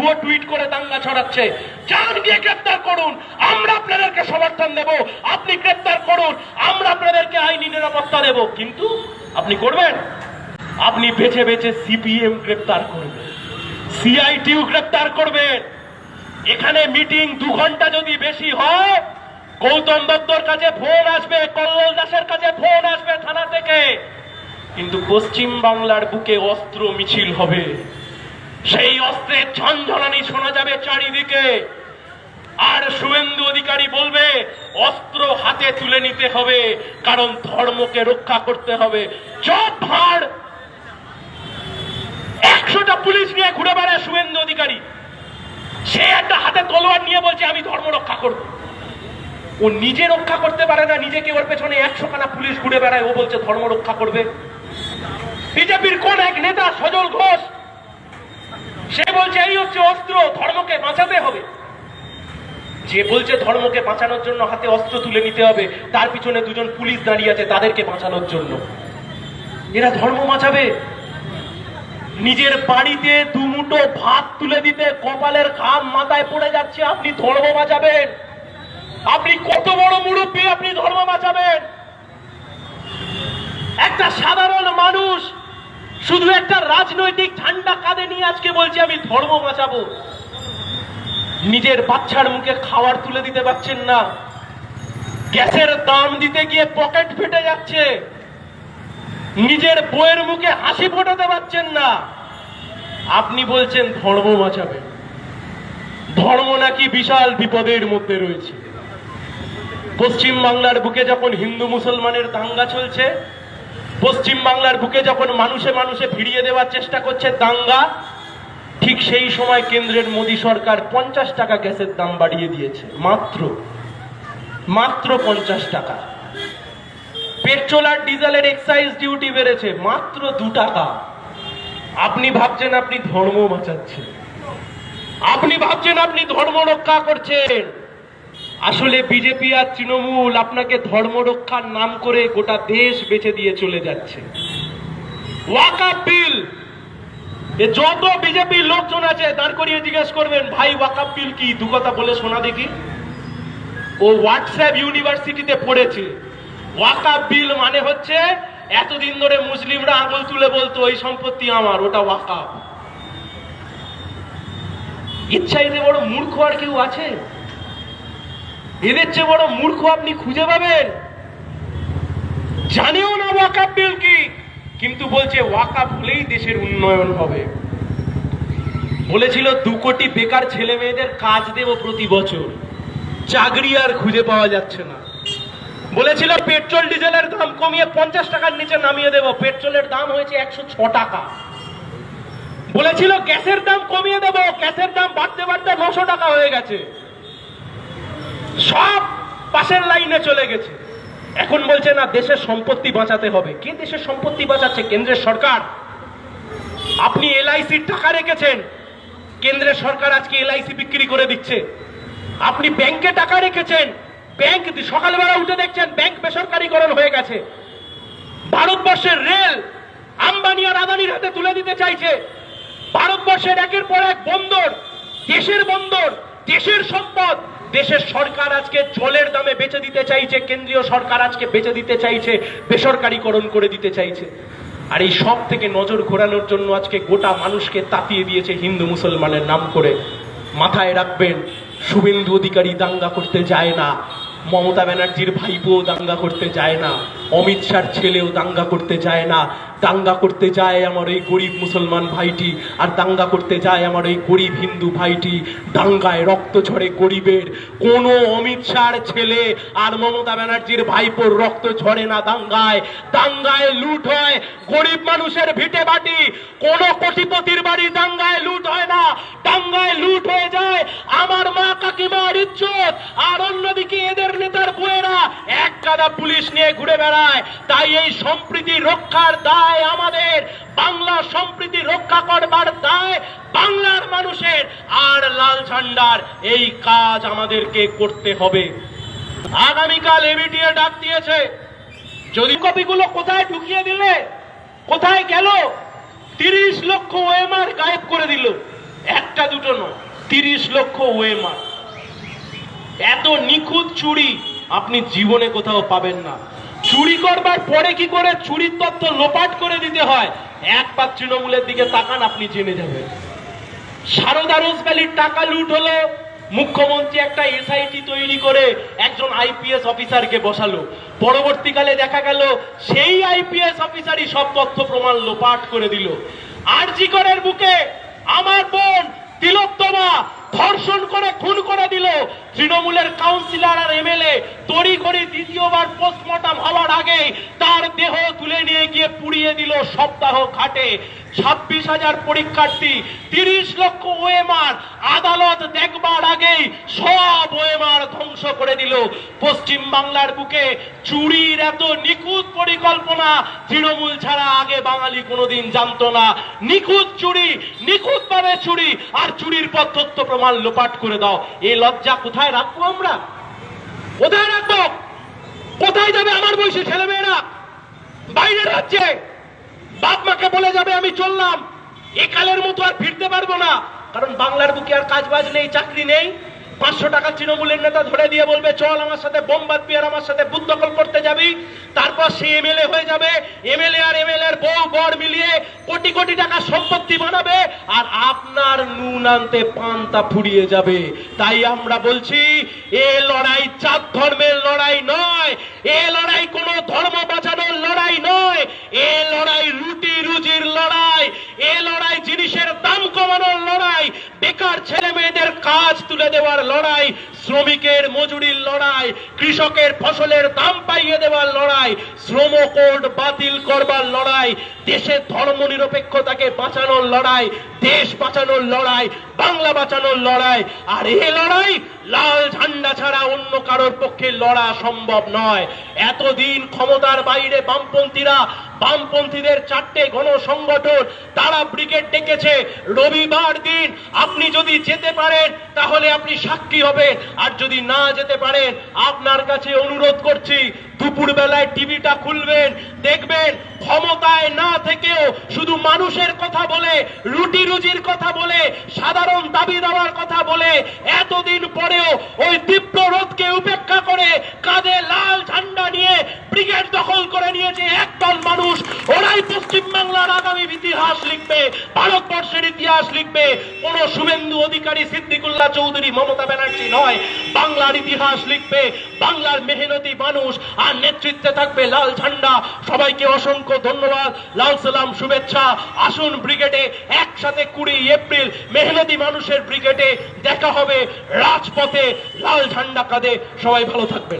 ভুয়ো টুইট করে দাঙ্গা ছড়াচ্ছে। যান গিয়ে গ্রেপ্তার করুন, আমরা আপনাদেরকে সমর্থন দেব। আপনি গ্রেপ্তার করুন, আমরা আপনাদেরকে আইনি নিরাপত্তা দেব। কিন্তু আপনি করবেন? আপনি বেছে বেছে সিপিএম গ্রেপ্তার করবেন। সিআইটিউ গ্রেপ্তার করবেন। এখানে মিটিং দু ঘণ্টা যদি বেশি হয়, গৌতম দত্তর কাছে ফোন আসবে, কল্লোল দাসের কাছে ফোন আসবে থানা থেকে। কিন্তু পশ্চিম বাংলার বুকে অস্ত্র মিছিল হবে। সেই অস্ত্রের ঝনঝনানি শোনা যাবে চারিদিকে। আর শুভেন্দু অধিকারী বলবে, অস্ত্র হাতে তুলে নিতে হবে, কারণ ধর্মকে রক্ষা করতে হবে। চপ ভাড়! একশোটা পুলিশ নিয়ে ঘুরে বেড়ায় শুভেন্দু অধিকারী। সে একটা হাতে তলোয়ার নিয়ে বলছে, আমি ধর্ম রক্ষা করব। ও নিজে রক্ষা করতে পারে না নিজেকে ওর পেছনে একশো খানা পুলিশ ঘুরে বেড়ায়, ও বলছে, ধর্ম রক্ষা করবে। বিজেপির কোন এক নেতা সজল ঘোষ সে বলছে, এই হচ্ছে অস্ত্র, ধর্মকে বাঁচাতে হবে। যে বলছে, ধর্মকে বাঁচানোর জন্য হাতে অস্ত্র তুলে নিতে হবে, তার পিছনে দুজন পুলিশ দাঁড়িয়ে আছে তাদেরকে বাঁচানোর জন্য। এরা ধর্ম বাঁচাবে। নিজের বাড়িতে দুমুটো ভাত তুলে দিতে কপালের ঘাম মাথায় পড়ে যাচ্ছে, আপনি ধর্ম বাঁচাবেন। আপনি কত বড় মুরব্বী, আপনি ধর্ম বাঁচাবেন। একটা সাধারণ মানুষ শুধু একটা রাজনৈতিক ঝান্ডা কাঁধে নিয়ে আজকে বলছি, আমি ধর্ম বাঁচাবো। নিজের বাচ্চার মুখে খাবার তুলে দিতে পারছেন না। গ্যাসের দাম দিতে গিয়ে পকেট ফেটে যাচ্ছে। নিজের বইয়ের মুখে হাসি ফোটাতে পারছেন না। আপনি বলছেন ধর্ম বাঁচাবেন ধর্ম নাকি বিশাল বিপদের মধ্যে রয়েছে। পশ্চিম বাংলার বুকে যখন হিন্দু মুসলমানের দাঙ্গা চলছে পশ্চিম বাংলার বুকে যখন মানুষে মানুষে ফিরিয়ে দেওয়ার চেষ্টা করছে দাঙ্গা, ঠিক সেই সময় কেন্দ্রের মোদী সরকার পঞ্চাশ টাকা গ্যাসের দাম বাড়িয়ে দিয়েছে। মাত্র মাত্র পঞ্চাশ টাকা। পেট্রোল আর ডিজেলের এক্সাইজ ডিউটি বেড়েছে, মাত্র দু টাকা। আপনি ভাবছেন আপনি ধর্ম বাঁচাচ্ছেন। আপনি ভাবছেন আপনি ধর্ম রক্ষা করছেন। আসলে বিজেপি আর তৃণমূল আপনাকে ধর্ম রক্ষার নাম করে গোটা দেশ বেঁচে দিয়ে চলে যাচ্ছে। বিল যত বিজেপির লোকজন আছে, দাঁড় করিয়ে জিজ্ঞেস করবেন, ভাই ওয়াকাপ বিল কি? দু কথা বলে শোনা দেখি। ও হোয়াটসঅ্যাপ ইউনিভার্সিটিতে পড়েছে। ওয়াকাপ বিল মানে হচ্ছে, এতদিন ধরে মুসলিমরা আঙুল তুলে বলতো, এই সম্পত্তি আমার, ওটা ওয়াকাপ ইচ্ছাইতে বড় মূর্খ আর কেউ আছে? এদের চেয়ে বড় মূর্খ আপনি খুঁজে পাবেন। জানেও না ওয়াকাপ বিল কি, কিন্তু বলছে ওয়াকাপ হলেই দেশের উন্নয়ন হবে। বলেছিল, দু কোটি বেকার ছেলে মেয়েদের কাজ দেব প্রতি বছর। চাকরি আর খুঁজে পাওয়া যাচ্ছে না। বলেছিল, পেট্রোল, ডিজেলের দাম কমিয়ে পঞ্চাশ টাকার নিচে নামিয়ে দেব। পেট্রোলের দাম হয়েছে একশো ছ টাকা। বলেছিল, গ্যাসের দাম কমিয়ে দেব। গ্যাসের দাম বাড়তে বাড়তে নশো টাকা হয়ে গেছে। সব পাশের লাইনে চলে গেছে। এখন বলছে, না, দেশের সম্পত্তি বাঁচাতে হবে। কে দেশের সম্পত্তি বাঁচাচ্ছে? কেন্দ্রের সরকার। আপনি এলআইসির টাকা রেখেছেন। কেন্দ্রের সরকার আজকে এলআইসি বিক্রি করে দিচ্ছে। আপনি ব্যাংকে টাকা রেখেছেন। ব্যাংক, সকালবেলা উঠে দেখছেন, ব্যাংক বেসরকারীকরণ হয়ে গেছে। ভারতবর্ষের রেল আম্বানি আর আদানির হাতে তুলে দিতে চাইছে। ভারতবর্ষের একের পর এক বন্দর, দেশের বন্দর, দেশের সম্পদ। দেশের সরকার আজকে জলের দামে বেচে দিতে চাইছে, কেন্দ্রীয় সরকার আজকে বেচে দিতে চাইছে, বেসরকারীকরণ করে দিতে চাইছে। আর এই সব থেকে নজর ঘোরানোর জন্য আজকে গোটা মানুষকে তাপিয়ে দিয়েছে হিন্দু মুসলমানের নাম করে। মাথায় রাখবেন, শুভেন্দু অধিকারী দাঙ্গা করতে যায় না, মমতা ব্যানার্জির ভাইপো দাঙ্গা করতে যায় না। অমিত শাহর ছেলেও দাঙ্গা করতে যায় না। দাঙ্গা করতে যায় আমার এই গরিব মুসলমান ভাইটি, আর দাঙ্গা করতে যায় আমার এই গরিব হিন্দু ভাইটি। দাঙ্গায় রক্ত ঝরে গরিবের। কোনো অমিত শাহর ছেলে আর মমতা ব্যানার্জির ভাইপোর রক্ত ঝরে না দাঙ্গায়। দাঙ্গায় লুট হয় গরিব মানুষের ভিটে বাটি। কোনো কোটিপতির বাড়ি দাঙ্গায় লুট হয় না। দাঙ্গায় লুট হয়ে যায় আমার মা কাকিমার ইজ্জত। আর অন্যদিকে এদের নেতার বউয়েরা এক কাদা পুলিশ নিয়ে ঘুরে বেড়ায়। তাই এই সম্প্রীতি রক্ষার দায় আমাদের। বাংলা সম্প্রীতি রক্ষা করবার দায় বাংলার মানুষের। আর লাল ঝান্ডার এই কাজ আমাদেরকে করতে হবে। আগামীকাল এবিটিএ ডাক দিয়েছে। যদি কপিগুলো কোথায় ঢুকিয়ে দিলে, কোথায় গেল, তিরিশ লক্ষ ওএমআর গায়েব করে দিল। একটা দুটো জন্য তিরিশ লক্ষ ওয়েমার এত নিখুঁত চুরি আপনি জীবনে কোথাও পাবেন না। চুরি করবার পরে কি করে চুরির তথ্য লোপাট করে দিতে হয়? এক পাক তৃণমূলের দিকে তাকান, আপনি জেনে যাবেন। সারদা রোজভ্যালির টাকা লুট হলো। মুখ্যমন্ত্রী একটা এসআইটি তৈরি করে একজন আইপিএস অফিসারকে বসালো। পরবর্তীকালে দেখা গেল, সেই আইপিএস অফিসারই সব তথ্য প্রমাণ লোপাট করে দিল। আর জি করের বুকে, আমার বোন তিলোত্তমা ধর্ষণ করে, খুন করে দিল। তৃণমূলের কাউন্সিলর আর এমএলএ তড়ি করে দ্বিতীয়বার পোস্টমর্টম হওয়ার আগে তার দেহ তুলে নিয়ে গিয়ে পুড়িয়ে দিল সপ্তাহ খাটে। ছাব্বিশ হাজার পরীক্ষার্থী, তিরিশ লক্ষ ওএমআর আদালত দেখবার আগেই সব ওএমআর ধ্বংস করে দিল। পশ্চিম বাংলার বুকে চুরির এত নিখুঁত পরিকল্পনা তৃণমূল ছাড়া আগে বাঙালি কোনোদিন জানতো না। নিখুঁত চুরি নিখুঁত ভাবে চুরি, আর চুরির পর তথ্য প্রমাণ লোপাট করে দাও। এই লজ্জা কোথায় রাখব আমরা? কোথায় রাখব? কোথায় যাবে আমার বয়সী ছেলেমেয়েরা? বাইরে রাজ্যে? বলে যাবে, আমি চললাম। একালের মতো আর ফিরতে পারব না। কারণ বাংলার বুকে আর কাজ বাজ নেই, চাকরি নেই। পাঁচশো টাকা তৃণমূলের নেতা ধরে দিয়ে বলবে, চল আমার সাথে বোম বাঁধবি আর আমার সাথে দখল করতে যাবি। তারপর সে এমএলএ হয়ে যাবে। এমএলএ আর এমএলএ এর বউ, বর মিলিয়ে কোটি কোটি টাকা সম্পত্তি বানাবে আর আপনার নুন আনতে পান্তা ফুরিয়ে যাবে। তাই আমরা বলছি, এ লড়াই চার ধর্মের লড়াই নয় এ লড়াই কোনো ধর্ম বাঁচানোর লড়াই নয় এ লড়াই রুটি রুজির লড়াই এ লড়াই জিনিসের দাম কমানোর লড়াই বেকার ছেলে মেয়েদের কাজ তুলে দেওয়ার লড়াই শ্রমিকের মজুরির লড়াই কৃষকের ফসলের দাম পাইয়ে দেওয়ার লড়াই, শ্রম কোড বাতিল করবার লড়াই দেশের ধর্ম নিরপেক্ষতাকে বাঁচানোর লড়াই, দেশ বাঁচানোর লড়াই, বাংলা বাঁচানোর লড়াই। আর এ লড়াই লাল ঝান্ডা ছাড়া অন্য কারোর পক্ষে লড়া সম্ভব নয়। এতদিন ক্ষমতার বাইরে বামপন্থীরা বামপন্থীদের চারটে গণসংগঠন তারা ব্রিগেড ডেকেছে। রবিবার দিন আপনি যদি যেতে পারেন, তাহলে আপনি সাক্ষী হবেন। আর যদি না যেতে পারেন, আপনার কাছে অনুরোধ করছি দুপুর বেলায় টিভিটা খুলবেন, দেখবেন ক্ষমতায় না থেকেও শুধু মানুষের কথা বলে, রুটি রুজির কথা বলে, সাধারণ দাবি দেওয়ার কথা বলে, এতদিন পরেও ওই তীব্র রোধকে উপেক্ষা করে কাঁধে লাল ঝান্ডা নিয়ে ব্রিগেড দখল করে নিয়েছে একদল মানুষ ওরাই পশ্চিম বাংলার আগামী ইতিহাস লিখবে, ভারতবর্ষের ইতিহাস লিখবে। কোন শুভেন্দু অধিকারী সিদ্দিকুল্লাহ চৌধুরী মমতা ব্যানার্জি নয়। বাংলার ইতিহাস লিখবে, বাংলার মেহনতি মানুষ, আর নেতৃত্বে থাকবে লাল ঝান্ডা। সবাইকে অসংখ্য ধন্যবাদ, লাল সালাম, শুভেচ্ছা। আসুন ব্রিগেডে, একসাথে কুড়ি এপ্রিল মেহনতি মানুষের ব্রিগেডে দেখা হবে। রাজপথে লাল ঝান্ডা কাঁধে। সবাই ভালো থাকবেন।